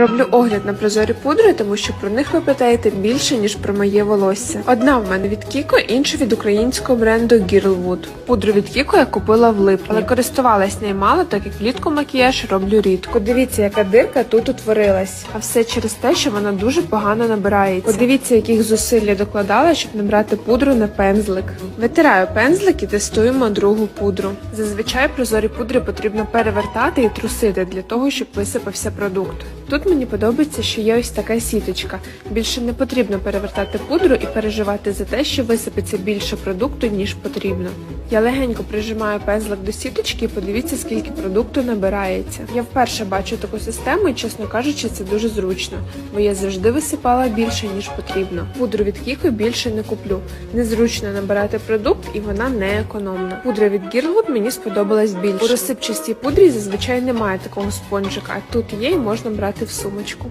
Роблю огляд на прозорі пудри, тому що про них ви питаєте більше, ніж про моє волосся. Одна в мене від Кіко, інша від українського бренду Girlwood. Пудру від Кіко я купила в липні, але користувалась нею мало, так як влітку макіяж роблю рідко. Дивіться, яка дирка тут утворилась. А все через те, що вона дуже погано набирається. Подивіться, яких зусиль я докладала, щоб набрати пудру на пензлик. Витираю пензлик і тестуємо другу пудру. Зазвичай прозорі пудри потрібно перевертати і трусити для того, щоб висипався продукт. Тут мені подобається, що є ось така сіточка. Більше не потрібно перевертати пудру і переживати за те, що висипеться більше продукту, ніж потрібно. Я легенько прижимаю пензлик до сіточки і подивіться, скільки продукту набирається. Я вперше бачу таку систему і, чесно кажучи, це дуже зручно, бо я завжди висипала більше, ніж потрібно. Пудру від Кіко більше не куплю. Незручно набирати продукт і вона не економна. Пудра від Girlwood мені сподобалась більше. У розсипчастій пудрі зазвичай немає такого спонжика, а тут є і можна брати в сумочку.